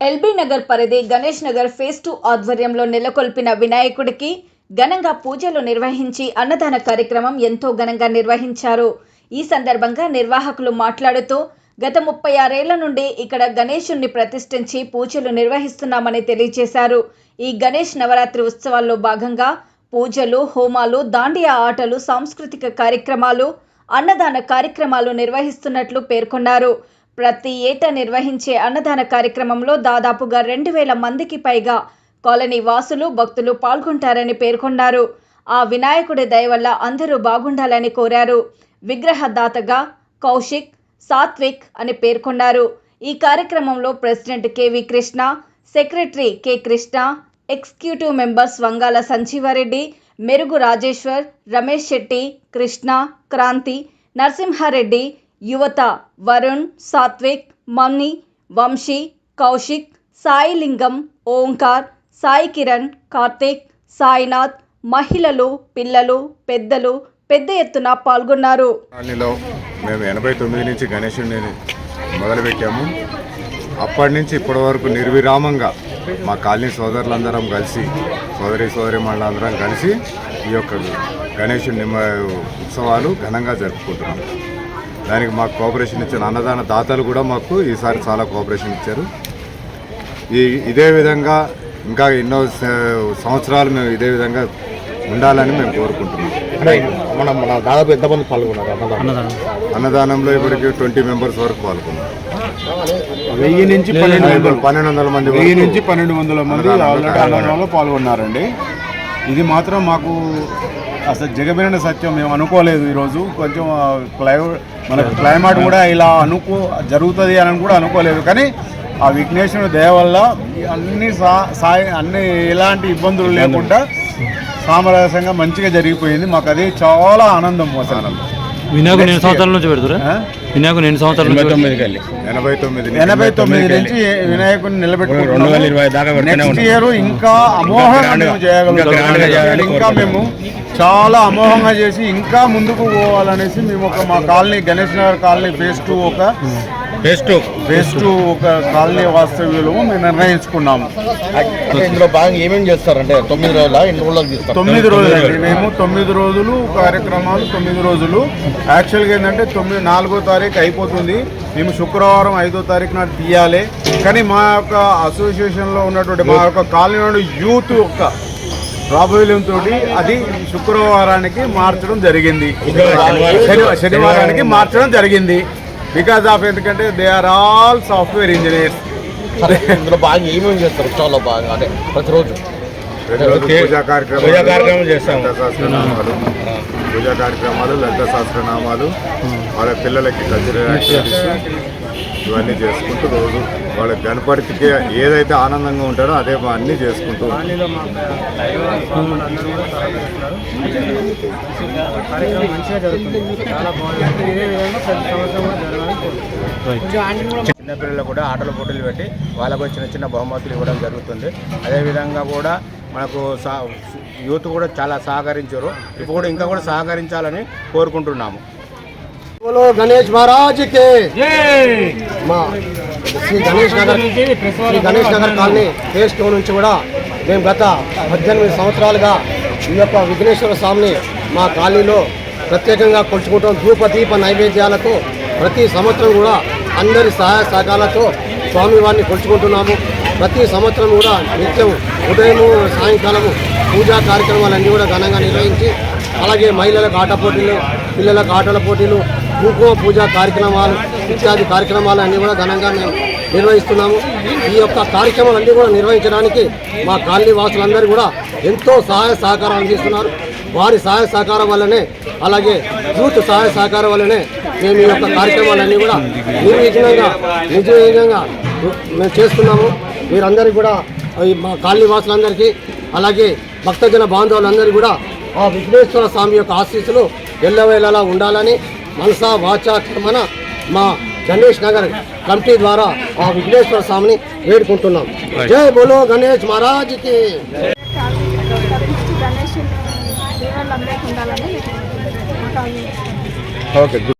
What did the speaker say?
LB Nagar పరిధి Ganesh Nagar phase two ఆధ్వర్యంలో నెలకొల్పిన వినాయకుడికి ఘనంగా పూజలు నిర్వహించి అన్నదాన కార్యక్రమం ఎంతో ఘనంగా నిర్వహించారు. ఈ సందర్భంగా నిర్వాహకులు మాట్లాడుతూ గత ముప్పై ఆరేళ్ళ నుండి ఇక్కడ గణేశుణ్ణి ప్రతిష్ఠించి పూజలు నిర్వహిస్తున్నామని తెలియజేశారు. ఈ గణేష్ నవరాత్రి ఉత్సవాల్లో భాగంగా పూజలు హోమాలు దాండియా ఆటలు సాంస్కృతిక కార్యక్రమాలు అన్నదాన కార్యక్రమాలు నిర్వహిస్తున్నట్లు పేర్కొన్నారు. ప్రతి ఏటా నిర్వహించే అన్నదాన కార్యక్రమంలో దాదాపుగా రెండు వేల మందికి పైగా కాలనీ వాసులు భక్తులు పాల్గొంటారని పేర్కొన్నారు. ఆ వినాయకుడి దయ వల్ల అందరూ బాగుండాలని కోరారు. విగ్రహదాతగా కౌశిక్ సాత్విక్ అని పేర్కొన్నారు. ఈ కార్యక్రమంలో president K V Krishna secretary K. Krishna executive members Vangala Sanjeevareddy Merugu Rajeshwar Ramesh Shetty Krishna Kranti Narasimha Reddy యువత వరుణ్ సాత్విక్ మమ్ని వంశీ కౌశిక్ సాయిలింగం ఓంకార్ సాయి కిరణ్ కార్తీక్ సాయినాథ్ మహిళలు పిల్లలు పెద్దలు పెద్ద ఎత్తున పాల్గొన్నారు. మేము ఎనభై తొమ్మిది నుంచి గణేశుడిని మొదలుపెట్టాము. అప్పటి నుంచి ఇప్పటి వరకు నిర్విరామంగా మా కాలనీ సోదరులందరం కలిసి సోదరి సోదరి అందరం కలిసి ఈ యొక్క గణేశుడి ఉత్సవాలు ఘనంగా జరుపుకుంటున్నాం. దానికి మాకు కోఆపరేషన్ ఇచ్చిన అన్నదాన దాతలు కూడా మాకు ఈసారి చాలా కోఆపరేషన్ ఇచ్చారు. ఈ ఇదే విధంగా ఇంకా ఎన్నో సంవత్సరాలు మేము ఇదే విధంగా ఉండాలని మేము కోరుకుంటున్నాం. మనం మన దాదాపు ఎంతమంది పాల్గొన్నారు అన్నదానం? అన్నదానంలో ఇప్పటికి ట్వంటీ మెంబర్స్ వరకు పాల్గొన్నాం వెయ్యి నుంచి పన్నెండు వందలు. పన్నెండు వందల మంది వెయ్యి నుంచి పన్నెండు వందల మంది అన్నదానంలో ఆల్రెడీ అన్నదానంలో పాల్గొన్నారండి. ఇది మాత్రం మాకు అసలు జగబిరణ సత్యం మేము అనుకోలేదు ఈరోజు. కొంచెం క్లై మనకు క్లైమేట్ కూడా ఇలా అనుకో జరుగుతుంది అని కూడా అనుకోలేదు. కానీ ఆ విఘ్నేశ్వరుని దయ వల్ల అన్ని సా సాయి అన్ని ఎలాంటి ఇబ్బందులు లేకుండా సామరస్యంగా మంచిగా జరిగిపోయింది. మాకు అది చాలా ఆనందం అసలు. వినాయకుడు ఎన్ని సంవత్సరాల నుంచి పెడుతురా ఆ? వినాయకుడు ఎన్ని సంవత్సరాల నుంచి పెడుతురు? ఎనభై తొమ్మిది ఎనభై తొమ్మిది నుంచి వినాయకుడిని రెండు వేల ఇరవై దాకా నెక్స్ట్. ఇయర్ ఇంకా అమోఘంగా మేము చేయగలుగుతాం ఇంకా మేము చాలా అమోఘంగా చేసి ఇంకా ముందుకు పోవాలనేసి మేము ఒక మా colony Ganesh Nagar colony phase two ఒక బెస్ట్. ఫేస్ టూ ఒక కాలనీ వాస్తవ్యులు మేము నిర్ణయించుకున్నాము. ఇందులో భాగంగా ఏమేమి చేస్తారంటే తొమ్మిది రోజుల ఎన్ని రోజులకు తీస్తారు తొమ్మిది రోజులు మేము తొమ్మిది రోజులు కార్యక్రమాలు తొమ్మిది రోజులు. యాక్చువల్గా ఏంటంటే తొమ్మిది నాలుగో తారీఖు అయిపోతుంది. మేము శుక్రవారం ఐదో తారీఖు నాడు తీయాలి. కానీ మా యొక్క అసోసియేషన్లో ఉన్నటువంటి మా యొక్క కాలనీ యూత్ యొక్క ప్రాబల్యంతో అది శుక్రవారానికి మార్చడం జరిగింది. శని- శనివారానికి మార్చడం జరిగింది. బికాస్ ఆఫ్ ఎందుకంటే they are all software engineers సరే, ఇందులో భాగంగా ఏమేమి చేస్తారు? ఉత్సవాల్లో భాగంగా అంటే ప్రతిరోజు. పూజా కార్యక్రమాలు. లలిత సహస్రనామాలు పూజా కార్యక్రమాలు లలిత సహస్రనామాలు వాళ్ళ పిల్లలకి కల్చరల్ యాక్టివిటీస్ ఇవన్నీ చేసుకుంటూ రోజు వాళ్ళ గణపతికి ఏదైతే ఆనందంగా ఉంటారో అదే మా అన్నీ చేసుకుంటూ చిన్నపిల్లలు కూడా ఆటల పోటీలు పెట్టి వాళ్ళకు చిన్న చిన్న బహుమతులు ఇవ్వడం జరుగుతుంది. అదేవిధంగా కూడా మనకు సా యూత్ కూడా చాలా సహకరించారు. ఇప్పుడు కూడా ఇంకా కూడా సహకరించాలని కోరుకుంటున్నాము. బోలో గణేష్ మహారాజ్కి మా Shri Ganesh Nagar Shri Ganesh Nagar colony phase two నుంచి కూడా మేము గత పద్దెనిమిది సంవత్సరాలుగా ఈ యొక్క విఘ్నేశ్వర స్వామిని మా కాలనీలో ప్రత్యేకంగా కొలుచుకుంటాం. ధూప దీప నైవేద్యాలతో ప్రతి సంవత్సరం కూడా అందరి సహాయ సహకారాలతో స్వామివారిని కొలుచుకుంటున్నాము. ప్రతి సంవత్సరం కూడా నిత్యం ఉదయం సాయంకాలము పూజా కార్యక్రమాలన్నీ కూడా ఘనంగా నిర్వహించి అలాగే మహిళలకు ఆట పోటీలు పిల్లలకు ఆటల పోటీలు కుంకుమ పూజా కార్యక్రమాలు ఇత్యాది కార్యక్రమాలు అన్నీ కూడా ఘనంగా మేము నిర్వహిస్తున్నాము. ఈ యొక్క కార్యక్రమాలన్నీ కూడా నిర్వహించడానికి మా కాలనీ వాసులందరూ కూడా ఎంతో సహాయ సహకారం అందిస్తున్నారు. వారి సహాయ సహకారం వల్లనే అలాగే యూత్ సహాయ సహకారం వల్లనే మేము ఈ యొక్క కార్యక్రమాలన్నీ కూడా నిర్విఘ్నంగా నిర్విఘ్నంగా మేము చేస్తున్నాము. మీరందరికీ కూడా మా కాలనీ వాసులందరికీ అలాగే భక్తజన బాంధవులందరికీ కూడా ఆ విఘ్నేశ్వర స్వామి యొక్క ఆశీస్సులు ఎల్లవేళలా ఉండాలని మనసా వాచా కర్మన మా గణేష్ నగర్ కమిటీ ద్వారా ఆ విఘ్నేశ్వర స్వామిని వేడుకుంటున్నాం. జై బోలో గణేష్ మహారాజ్కి ఓకే